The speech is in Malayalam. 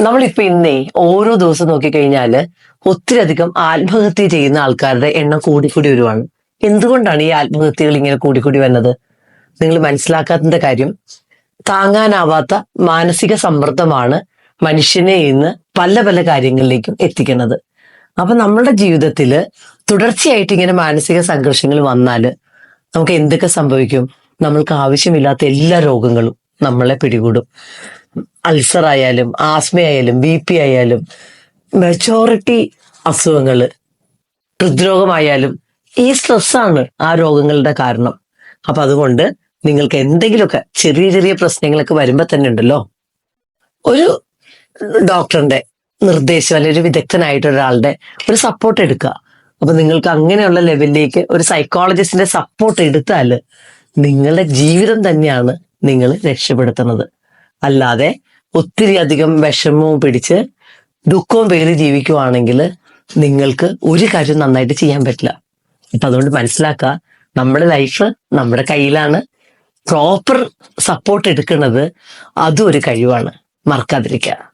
നമ്മളിപ്പോ ഇന്നേ ഓരോ ദിവസം നോക്കിക്കഴിഞ്ഞാൽ ഒത്തിരി അധികം ആത്മഹത്യ ചെയ്യുന്ന ആൾക്കാരുടെ എണ്ണം കൂടിക്കൂടി വരുവാണ്. എന്തുകൊണ്ടാണ് ഈ ആത്മഹത്യകൾ ഇങ്ങനെ കൂടിക്കൂടി വരുന്നത് നിങ്ങൾ മനസ്സിലാക്കാത്തതിന്റെ കാര്യം താങ്ങാനാവാത്ത മാനസിക സമ്മർദ്ദമാണ് മനുഷ്യനെ ഇന്ന് പല പല കാര്യങ്ങളിലേക്കും എത്തിക്കുന്നത്. അപ്പൊ നമ്മളുടെ ജീവിതത്തിൽ തുടർച്ചയായിട്ട് ഇങ്ങനെ മാനസിക സംഘർഷങ്ങൾ വന്നാൽ നമുക്ക് എന്തൊക്കെ സംഭവിക്കും? നമ്മൾക്ക് ആവശ്യമില്ലാത്ത എല്ലാ രോഗങ്ങളും നമ്മളെ പിടികൂടും. അൾസർ ആയാലും ആസ്മ ആയാലും ബി പി ആയാലും മെജോറിറ്റി അസുഖങ്ങൾ ഹൃദ്രോഗമായാലും ഈ സ്ട്രെസ്സാണ് ആ രോഗങ്ങളുടെ കാരണം. അപ്പൊ അതുകൊണ്ട് നിങ്ങൾക്ക് എന്തെങ്കിലുമൊക്കെ ചെറിയ ചെറിയ പ്രശ്നങ്ങളൊക്കെ വരുമ്പോൾ തന്നെ ഉണ്ടല്ലോ. ഒരു ഡോക്ടറിന്റെ നിർദ്ദേശം അല്ലെങ്കിൽ ഒരു വിദഗ്ധനായിട്ട് ഒരാളുടെ ഒരു സപ്പോർട്ട് എടുക്കുക. അപ്പൊ നിങ്ങൾക്ക് അങ്ങനെയുള്ള ലെവലിലേക്ക് ഒരു സൈക്കോളജിസ്റ്റിന്റെ സപ്പോർട്ട് എടുത്താൽ നിങ്ങളുടെ ജീവിതം തന്നെയാണ് നിങ്ങൾ രക്ഷപ്പെടുത്തുന്നത്. അല്ലാതെ ഒത്തിരി അധികം വിഷമവും പിടിച്ച് ദുഃഖവും പേര് ജീവിക്കുവാണെങ്കിൽ നിങ്ങൾക്ക് ഒരു കാര്യം നന്നായിട്ട് ചെയ്യാൻ പറ്റില്ല. അപ്പൊ അതുകൊണ്ട് മനസ്സിലാക്കുക നമ്മുടെ ലൈഫ് നമ്മുടെ കയ്യിലാണ്. പ്രോപ്പർ സപ്പോർട്ട് എടുക്കുന്നത് അതും ഒരു കഴിവാണ്. മറക്കാതിരിക്കുക.